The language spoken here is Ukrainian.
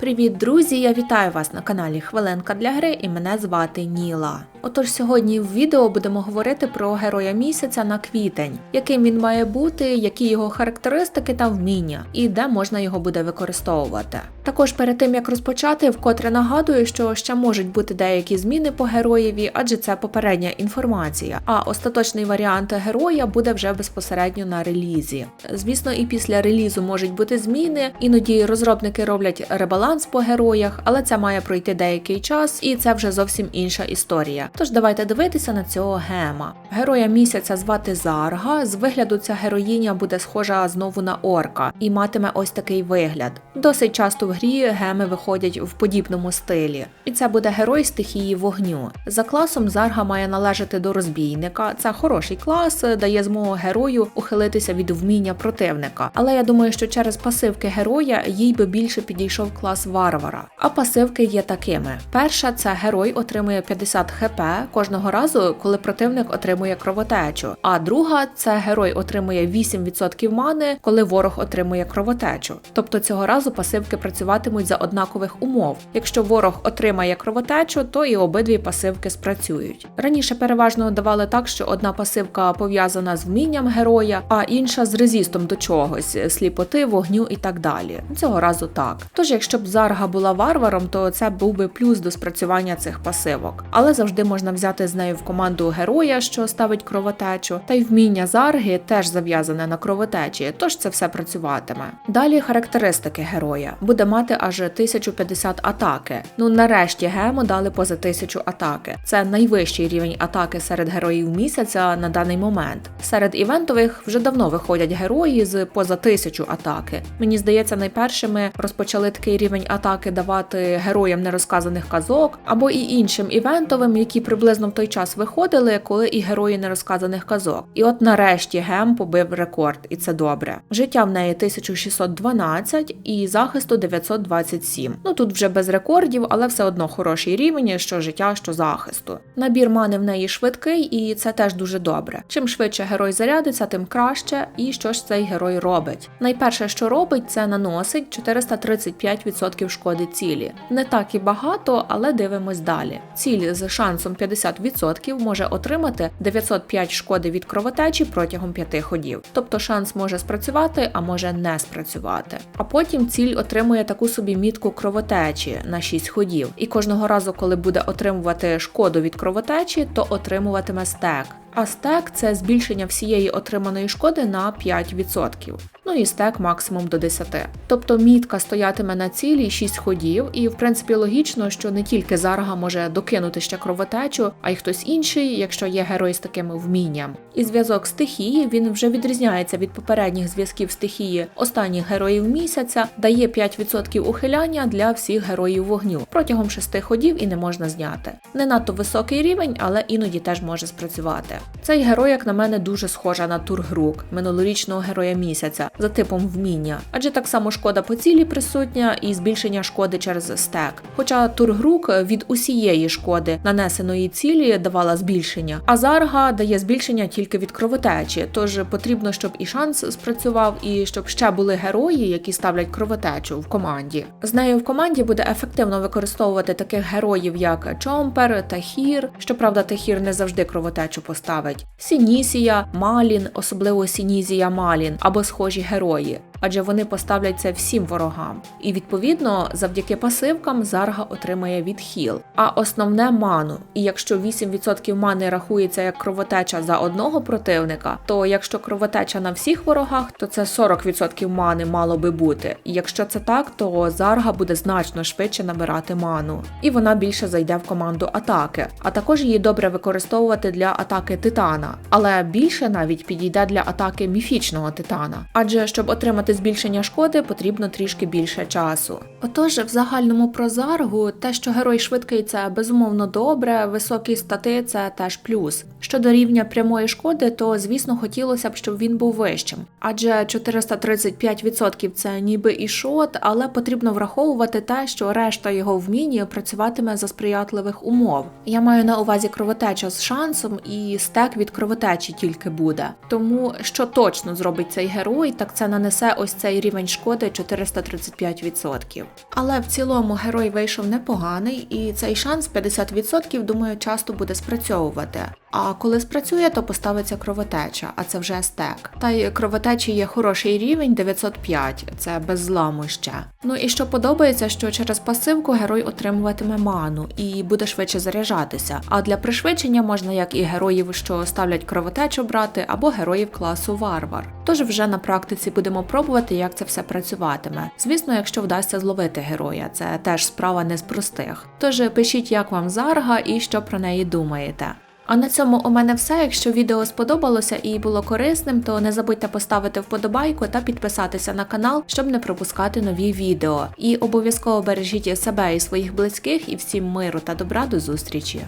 Привіт, друзі! Я вітаю вас на каналі Хвилинка для гри і мене звати Ніла. Отож, сьогодні в відео будемо говорити про героя місяця на квітень, яким він має бути, які його характеристики та вміння, і де можна його буде використовувати. Також перед тим як розпочати, вкотре нагадую, що ще можуть бути деякі зміни по героєві, адже це попередня інформація. А остаточний варіант героя буде вже безпосередньо на релізі. Звісно, і після релізу можуть бути зміни. Іноді розробники роблять ребаланс по героях, але це має пройти деякий час, і це вже зовсім інша історія. Тож давайте дивитися на цього гема. Героя місяця звати Зарга. З вигляду ця героїня буде схожа знову на орка і матиме ось такий вигляд. Досить часто в грі геми виходять в подібному стилі, і це буде герой стихії вогню. За класом Зарга має належати до розбійника. Це хороший клас, дає змогу герою ухилитися від вміння противника. Але я думаю, що через пасивки героя їй би більше підійшов клас варвара. А пасивки є такими: перша це герой отримує 50 хп кожного разу, коли противник отримує кровотечу. А друга це герой отримує 8% мани, коли ворог отримує кровотечу. Тобто цього разу пасивки працюватимуть за однакових умов. Якщо ворог отримає кровотечу, то і обидві пасивки спрацюють. Раніше переважно давали так, що одна пасивка пов'язана з вмінням героя, а інша з резистом до чогось сліпоти, вогню і так далі. Цього разу так. Тож, якщо б Зарга була варваром, то це був би плюс до спрацювання цих пасивок. Але завжди можна взяти з нею в команду героя, що ставить кровотечу, та й вміння Зарги теж зав'язане на кровотечі, тож це все працюватиме. Далі характеристики героя буде мати аж 1050 атаки. Ну нарешті гему дали поза 1000 атаки. Це найвищий рівень атаки серед героїв місяця на даний момент. Серед івентових вже давно виходять герої з поза 1000 атаки. Мені здається, найпершими розпочали такий рівень атаки давати героям нерозказаних казок або і іншим івентовим, які приблизно в той час виходили, коли і герої нерозказаних казок. І от нарешті гем побив рекорд, і це добре. Життя в неї 1612 і захисту 927. Ну тут вже без рекордів, але все одно хороший рівень, що життя, що захисту. Набір мани в неї швидкий, і це теж дуже добре. Чим швидше герой зарядиться, тим краще. І що ж цей герой робить? Найперше, що робить, це наносить 435% шкоди цілі. Не так і багато, але дивимось далі. Ціль з шансом 50% може отримати 905 шкоди від кровотечі протягом 5 ходів. Тобто шанс може спрацювати, а може не спрацювати. А потім ціль отримує таку собі мітку кровотечі на 6 ходів. І кожного разу, коли буде отримувати шкоду від кровотечі, то отримуватиме стек. А стек це збільшення всієї отриманої шкоди на 5%. Ну і стек максимум до 10. Тобто мітка стоятиме на цілі 6 ходів, і в принципі логічно, що не тільки Зарга може докинути ще кровотечу, а й хтось інший, якщо є герой з таким вмінням. І зв'язок стихії він вже відрізняється від попередніх зв'язків стихії останніх героїв місяця, дає 5% ухиляння для всіх героїв вогню протягом 6 ходів і не можна зняти. Не надто високий рівень, але іноді теж може спрацювати. Цей герой, як на мене, дуже схожа на Тургрук, минулорічного героя місяця, за типом вміння, адже так само шкода по цілі присутня і збільшення шкоди через стек. Хоча Тургрук від усієї шкоди нанесеної цілі давала збільшення, а Зарга дає збільшення тільки від кровотечі, тож потрібно, щоб і шанс спрацював, і щоб ще були герої, які ставлять кровотечу в команді. З нею в команді буде ефективно використовувати таких героїв, як Чомпер, Тахір. Щоправда, Тахір не завжди кровотечу поставить. Сінісія, Малін, особливо Сінізія Малін або схожі герої. Адже вони поставлять це всім ворогам. І відповідно, завдяки пасивкам Зарга отримає відхіл, а основне ману. І якщо 8% мани рахується як кровотеча за одного противника, то якщо кровотеча на всіх ворогах, то це 40% мани мало би бути. І якщо це так, то Зарга буде значно швидше набирати ману, і вона більше зайде в команду атаки. А також її добре використовувати для атаки титана, але більше навіть підійде для атаки міфічного титана. Адже щоб отримати збільшення шкоди, потрібно трішки більше часу. Отож, в загальному про Заргу, те, що герой швидкий, це безумовно добре, високі стати це теж плюс. Щодо рівня прямої шкоди, то звісно хотілося б, щоб він був вищим. Адже 435% це ніби і шот, але потрібно враховувати те, що решта його вмінь працюватиме за сприятливих умов. Я маю на увазі кровотеча з шансом і стек від кровотечі тільки буде. Тому що точно зробить цей герой, так це нанесе ось цей рівень шкоди 435%. Але в цілому герой вийшов непоганий, і цей шанс 50%, думаю, часто буде спрацьовувати. А коли спрацює, то поставиться кровотеча, а це вже стек. Та й кровотечі є хороший рівень 905, це без зламу ще. Ну і що подобається, що через пасивку герой отримуватиме ману і буде швидше заряджатися. А для пришвидшення можна як і героїв, що ставлять кровотечу брати, або героїв класу варвар. Тож вже на практиці будемо пробувати, як це все працюватиме. Звісно, якщо вдасться зловити героя, це теж справа не з простих. Тож пишіть, як вам зарга і що про неї думаєте. А на цьому у мене все. Якщо відео сподобалося і було корисним, то не забудьте поставити вподобайку та підписатися на канал, щоб не пропускати нові відео. І обов'язково бережіть себе і своїх близьких, і всім миру та добра до зустрічі.